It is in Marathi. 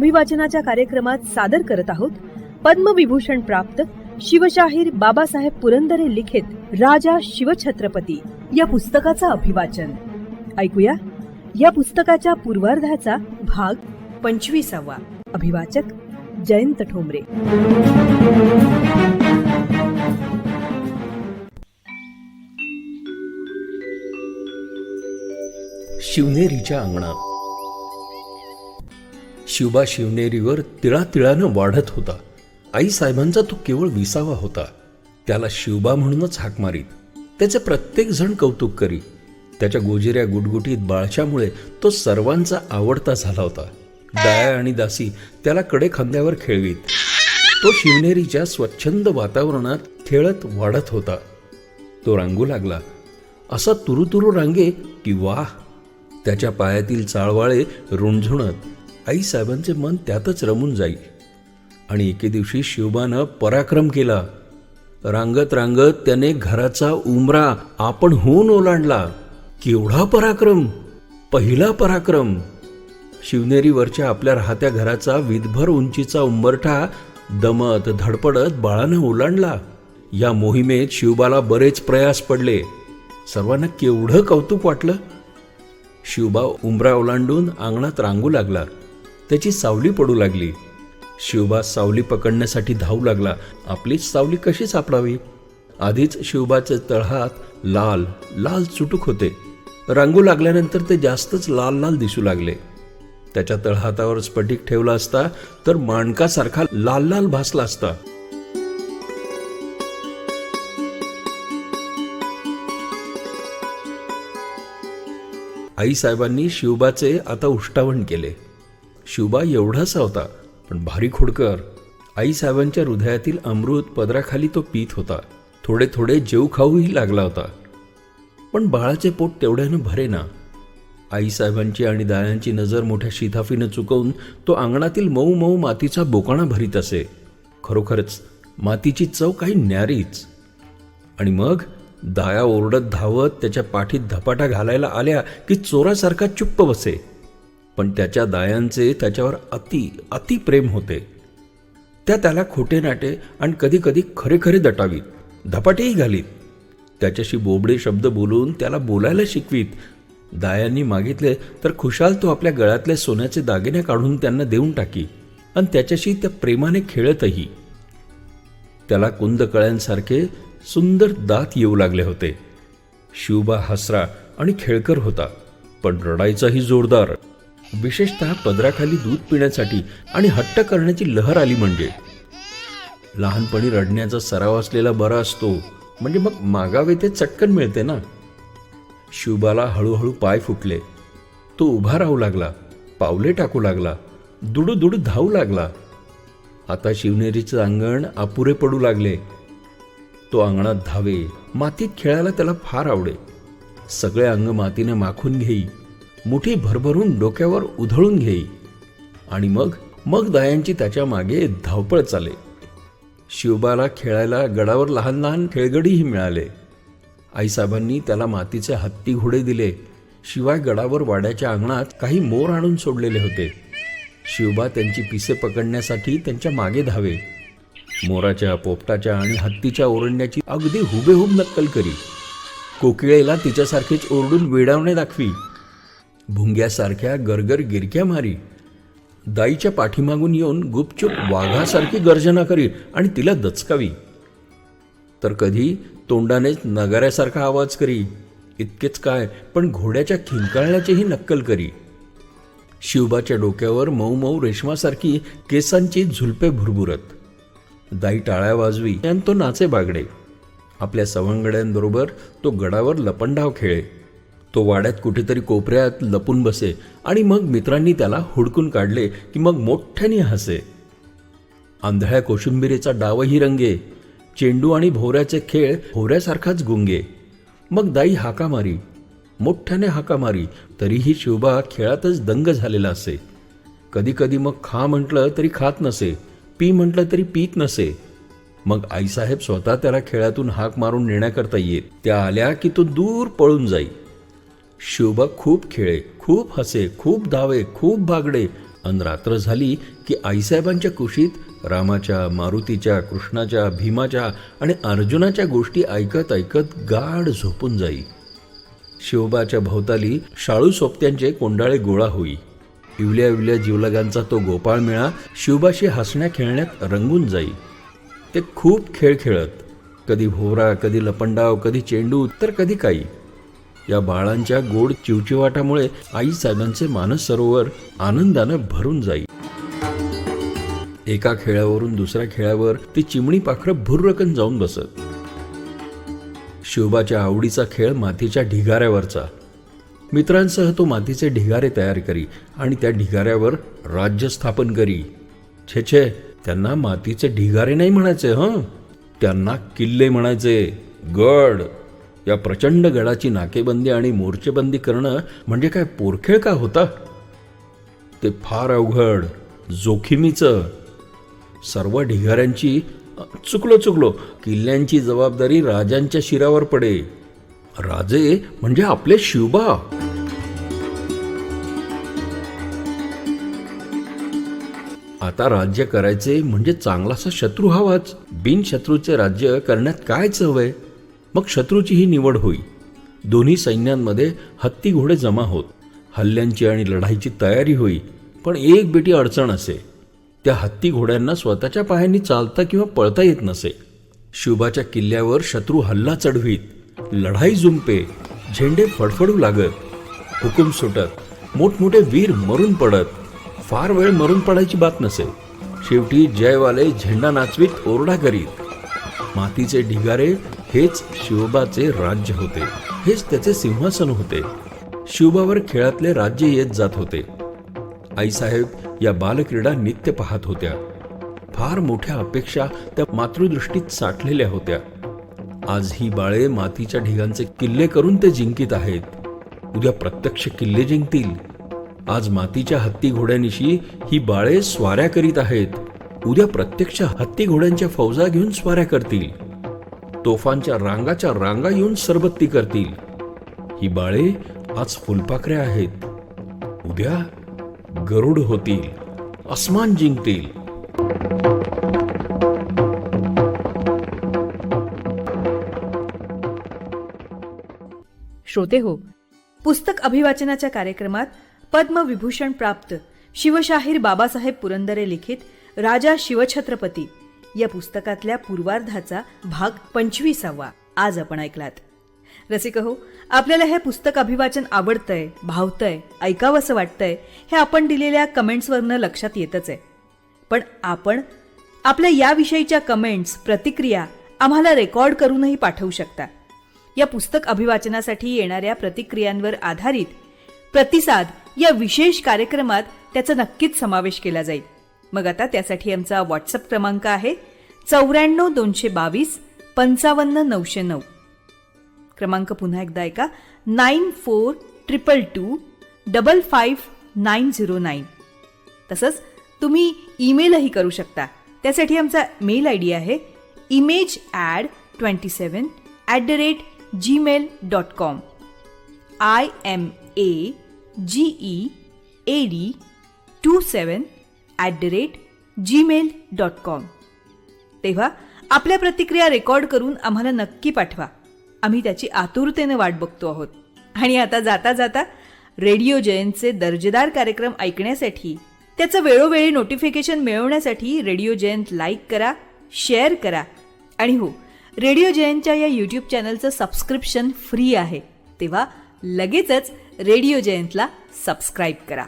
अभिवाचनाच्या कार्यक्रमात सादर करत आहोत. पद्मविभूषण प्राप्त शिवशाहीर बाबासाहेब पुरंदरे लिखित राजा शिवछत्रपती या पुस्तकाचं अभिवाचन. ऐकूया. या पुस्तकाच्या पूर्वार्धाचा भाग पंचवीसावा. अभिवाचक जयंत ठोंबरे. शिवनेरीच्या अंगणात शिवबा शिवनेरीवर तिळातिळानं वाढत होता. आई साहेबांचा तो केवळ विसावा होता. त्याला शिवबा म्हणूनच हाक मारीत. त्याचे प्रत्येक जण कौतुक करी त्याच्या गोजिऱ्या गुटगुटीत बाळशामुळे तो सर्वांचा आवडता झाला होता. दाया आणि दासी त्याला कडे खांद्यावर खेळवीत. तो शिवनेरीच्या स्वच्छंद वातावरणात खेळत वाढत होता. तो रांगू लागला. असा तुरुतुरु रांगे की वाह! त्याच्या पायातील चाळवाळे रुंझुणत आईसाहेबांचे मन त्यातच रमून जाई आणि एके दिवशी शिवबानं पराक्रम केला. रांगत रांगत त्याने घराचा उमरा आपण होऊन ओलांडला. केवढा पराक्रम? पहिला पराक्रम. शिवनेरीवरच्या आपल्या राहत्या घराचा विधभर उंचीचा उंबरठा दमत धडपडत बाळानं ओलांडला. या मोहिमेत शिवबाला बरेच प्रयास पडले. सर्वांना केवढं कौतुक वाटलं? शिवबा उंबरा ओलांडून अंगणात रांगू लागला. त्याची सावली पडू लागली. शिवबा सावली पकडण्यासाठी धावू लागला. आपलीच सावली कशी सापडावी? आधीच शिवबाचे तळहात लाल लाल चुटूक होते. रांगू लागल्यानंतर ते जास्तच लाल लाल दिसू लागले. त्याच्या तळहातावर स्फटिक ठेवला असता तर माणकासारखा लाल लाल भासला असता. आईसाहेबांनी शिवबाचे आता उष्टावण केले. शिवबा एवढासा होता पण भारी खोडकर. आईसाहेबांच्या हृदयातील अमृत पदराखाली तो पीत होता. थोडे थोडे जेव खाऊही लागला होता. पण बाळाचे पोट तेवढ्यानं भरेना. आईसाहेबांची आणि दायांची नजर मोठ्या शिताफीनं चुकवून तो अंगणातील मऊ मऊ मातीचा बोकाणा भरीत असे. खरोखरच मातीची चव काही न्यारीच. आणि मग दाया ओरडत धावत त्याच्या पाठीत धपाटा घालायला आल्या की चोरासारखा चुप्प बसे. पण त्याच्या दायांचे त्याच्यावर अति अति प्रेम होते. त्या त्याला खोटे नाटे आणि कधी कधी खरे खरे दटावीत धपाटेही घालीत. त्याच्याशी बोबडे शब्द बोलून त्याला बोलायला शिकवीत. दायांनी मागितले तर खुशाल तो आपल्या गळ्यातले सोन्याचे दागिने काढून त्यांना देऊन टाकी आणि त्याच्याशी त्या प्रेमाने खेळतही. त्याला कुंदकळ्यांसारखे सुंदर दात येऊ लागले होते. शिवबा हसरा आणि खेळकर होता पण रडायचाही जोरदार. विशेषतः पदराखाली दूध पिण्यासाठी आणि हट्ट करण्याची लहर आली म्हणजे. लहानपणी रडण्याचा सराव असलेला बरा असतो. म्हणजे मग मागावे ते चटकन मिळते ना? शिवबाला हळूहळू पाय फुटले. तो उभा राहू लागला. पावले टाकू लागला. दुडू दुडू धावू लागला. आता शिवनेरीचं अंगण अपुरे पडू लागले. तो अंगणात धावे. मातीत खेळायला त्याला फार आवडे. सगळे अंग मातीने माखून घेई. मुठी भरभरून डोक्यावर उधळून घेई. आणि मग मग दायांची त्याच्यामागे धावपळ चाले. शिवबाला खेळायला गडावर लहान लहान खेळगडीही मिळाले. आईसाहेबांनी त्याला मातीचे हत्ती घोडे दिले. शिवाय गडावर वाड्याच्या अंगणात काही मोर आणून सोडलेले होते. शिवबा त्यांची पिसे पकडण्यासाठी त्यांच्या मागे धावे. मोराच्या पोपटाच्या आणि हत्तीच्या ओरडण्याची अगदी हुबेहूब नक्कल करी. कोकिळेला तिच्यासारखेच ओरडून वेडावणे दाखवी. भुंग्यासारख्या गरगर गिरक्या मारी. दाईच्या पाठीमागून येऊन गुपचूप वाघासारखी गर्जना करी आणि तिला दचकावी. तर कधी तोंडानेच नगाऱ्यासारखा आवाज करी. इतकेच काय पण घोड्याच्या खिंकाळण्याचीही नक्कल करी. शिवबाच्या डोक्यावर मऊ मऊ रेशमासारखी केसांची झुलपे भुरभुरत. दाई टाळ्या वाजवी आणि तो नाचे बागडे आपल्या सवंगड्यांबरोबर तो गडावर लपंडाव खेळे. तो वाड्यात कुठेतरी कोपऱ्यात लपून बसे आणि मग मित्रांनी त्याला हुडकून काढले की मग मोठ्याने हसे. आंधळ्या कोशिंबिरीचा डावही रंगे चेंडू आणि भोवऱ्याचे खेळ भोवऱ्यासारखाच गुंगे. मग दाई हाका मारी मोठ्याने हाका मारी तरीही शिवबा खेळातच दंग झालेला असे. कधी कधी मग खा म्हटलं तरी खात नसे पी म्हटलं तरी पीत नसे. मग आईसाहेब स्वतः त्याला खेळातून हाक मारून नेण्याकरता येत त्या आल्या की तो दूर पळून जाई. शिवबा खूप खेळे खूप हसे खूप धावे खूप भागडे. अन रात्र झाली की आईसाहेबांच्या कुशीत रामाच्या मारुतीच्या कृष्णाच्या भीमाच्या आणि अर्जुनाच्या गोष्टी ऐकत ऐकत गाढ झोपून जाई. शिवबाच्या भोवताली शाळू सोबत्यांचे कोंडाळे गोळा होई. इवल्या इवल्या जीवलगांचा तो गोपाळ मेळा शिवबाशी हसण्या खेळण्यात रंगून जाई. ते खूप खेळ खेळत. कधी भोवरा कधी लपंडाव कधी चेंडू तर कधी काही या बाळांच्या गोड चिवचिवाटामुळे आई साहेबांचे मानस सरोवर आनंदानं भरून जाईल एका खेळावरून दुसऱ्या खेळावर ती चिमणी पाखरं भुर्रकन जाऊन बसत. शिवबाच्या आवडीचा खेळ मातीच्या ढिगाऱ्यावरचा. मित्रांसह तो मातीचे ढिगारे तयार करी आणि त्या ढिगाऱ्यावर राज्य स्थापन करी. छे छे त्यांना मातीचे ढिगारे नाही म्हणायचे हं? त्यांना किल्ले म्हणायचे. गड या प्रचंड गडाची नाकेबंदी आणि मोर्चेबंदी करणं म्हणजे काय पोरखेळ का होता? ते फार अवघड जोखीमीचं. सर्व ढिगाऱ्यांची चुकलो चुकलो. किल्ल्यांची जबाबदारी राजांच्या शिरावर पडे. राजे म्हणजे आपले शिवबा आता राज्य करायचे म्हणजे चांगलासा शत्रू हवाच. बिनशत्रूचे राज्य करण्यात कायच हवंय मग शत्रूची ही निवड होई दोन्ही सैन्यांमध्ये हत्ती घोडे जमा होत. हल्ल्यांची आणि लढाईची तयारी होई पण एक बेटी अडचण असे. त्या हत्ती घोड्यांना स्वतःच्या पायांनी चालता किंवा पळता येत नसे. शिवबाच्या किल्ल्यावर शत्रू हल्ला चढवीत. लढाई जुंपे झेंडे फडफडू लागत. हुकूम सुटत. मोठमोठे वीर मरून पडत. फार वेळ मरून पडायची बात नसे. शेवटी जयवाले झेंडा नाचवीत ओरडा करीत. मातीचे ढिगारे हेच शिवबाचे राज्य होते. हेच त्याचे सिंहासन होते. शिवबावर खेळातले राज्य येत जात होते. आईसाहेब या बालक्रीडा नित्य पाहत होत्या. फार मोठ्या अपेक्षा त्या मातृदृष्टीत साठलेल्या होत्या. आज ही बाळे मातीच्या ढिगांचे किल्ले करून ते जिंकित आहेत. उद्या प्रत्यक्ष किल्ले जिंकतील. आज मातीच्या हत्ती घोड्यानिशी ही बाळे स्वाऱ्या करीत आहेत. उद्या प्रत्यक्ष हत्ती घोड्यांच्या फौजा घेऊन स्वाऱ्या करतील. तोफांच्या रांगाच्या रांगा येऊन सरबत्ती करतील. ही बाळे आज फुलपाखऱ्या आहेत. उद्या गरुड होतील. अस्मान जिंकतील. श्रोते हो पुस्तक अभिवाचनाच्या कार्यक्रमात पद्मविभूषण प्राप्त शिवशाहीर बाबासाहेब पुरंदरे लिखित राजा शिवछत्रपती. या पुस्तकातल्या पूर्वार्धाचा भाग पंचवीसावा. आज आपण ऐकलात. रसिक हो आपल्याला हे पुस्तक अभिवाचन आवडतंय भावतंय ऐकावंसं वाटतंय हे आपण दिलेल्या कमेंट्सवरनं लक्षात येतच आहे पण आपण आपल्या याविषयीच्या कमेंट्स प्रतिक्रिया आम्हाला रेकॉर्ड करूनही पाठवू शकता. या पुस्तक अभिवाचनासाठी येणाऱ्या प्रतिक्रियांवर आधारित प्रतिसाद या विशेष कार्यक्रमात त्याचा नक्कीच समावेश केला जाईल. मग आता त्यासाठी आमचा व्हॉट्सअप क्रमांक आहे चौऱ्याण्णव दोनशे बावीस पंचावन्न नऊशे नऊ. क्रमांक पुन्हा एकदा ऐका. Nine four triple two double five nine zero nine. तसंच तुम्ही ईमेलही करू शकता. त्यासाठी आमचा मेल आय डी आहे image ad twenty seven at the rate Gmail dot com I M A G E A D two seven at the rate Gmail dot com तेव्हा आपल्या प्रतिक्रिया रेकॉर्ड करून आम्हाला नक्की पाठवा. आम्ही त्याची आतुरतेने वाट बघतो आहोत. आणि आता जाता जाता रेडिओ जयंतचे दर्जेदार कार्यक्रम ऐकण्यासाठी त्याचं वेळोवेळी नोटिफिकेशन मिळवण्यासाठी रेडिओ जयंत लाईक करा शेअर करा. आणि हो रेडिओ जयंतच्या या यूट्यूब चॅनलचं सबस्क्रिप्शन फ्री आहे. तेव्हा लगेचच रेडिओ जयंतला सबस्क्राईब करा.